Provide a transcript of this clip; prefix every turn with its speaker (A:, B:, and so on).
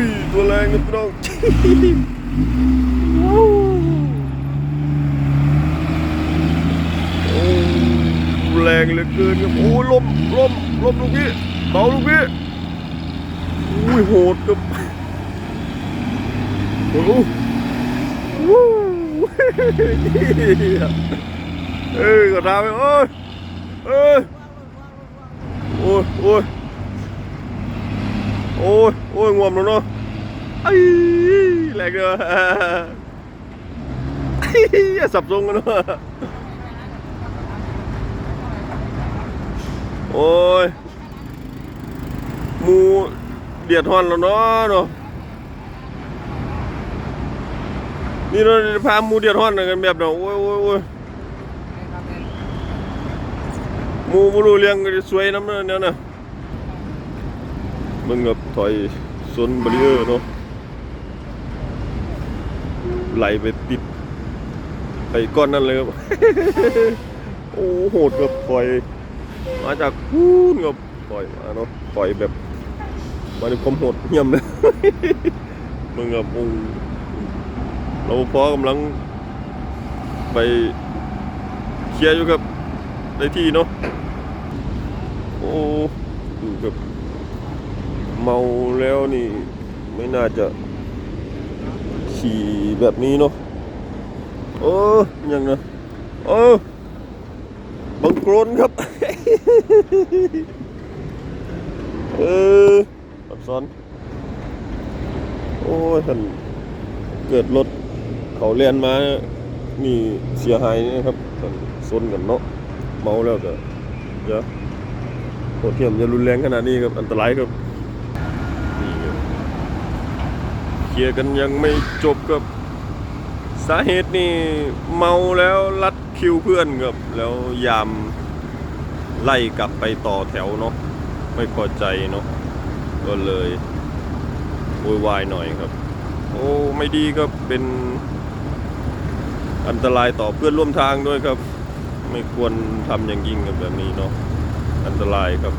A: ยตัวแรงนะพี่น้องโอ้แรงเหลือเกินครับโอ้ลมลมลมลูกพี่เบาลูกพี่อุ้ยโหดครับโอ้โหวู้เอ้ยกระดาไปเอ้ยเอ้ยโอ้ยโอ้ย โอ้ยโอ้ยงวมแล้วเนาะไอ้แรงเลยอย่าสับสงกันเนาะโอ้ยหมูเดือดร้อนแล้วเนาะเนาะนี่เราจะพาหมูเดือดร้อนกันแบบเนาะโอ้ยโอ้ยโอ้ยหมูบ่รู้เรื่องก็จะสวยน้ำเนาะเนี่ยนะ มึงกับถอยซนบรีเออร์เนาะไหลไปติดไปก้อนนั่นเลยครับ โอ้โหดกับถอย มาจากพูนกับปล่อยมาเนาะปล่อยแบบมาในความโหดเหี้ยมเลยมึงกับมึงเราพอกำลัง ไปเคลียร์อยู่กับในที่เนาะโอ้อยู่กับ เมาแล้วนี่ ไม่น่าจะขี่แบบนี้เนาะเออยังนะเออบังโครนครับ เออตัดซ้อน โอ้ยท่านเกิดรถเขาเลียนมานี่เสียหายนะครับท่านซนกันเนาะเมาแล้วก็จะโหดเที่ยมจะรุนแรงขนาดนี้ครับ อันตรายครับ นี่ครับ เคลียร์กันยังไม่จบครับสาเหตุนี่เมาแล้วลัดคิวเพื่อนครับแล้วยามไล่กลับไปต่อแถวเนาะไม่พอใจเนาะก็เลยโวยวายหน่อยครับ โอ้ไม่ดีครับเป็นอันตรายต่อเพื่อนร่วมทางด้วยครับ ไม่ควรทำอย่างยิ่งกับแบบนี้เนาะอันตรายครับ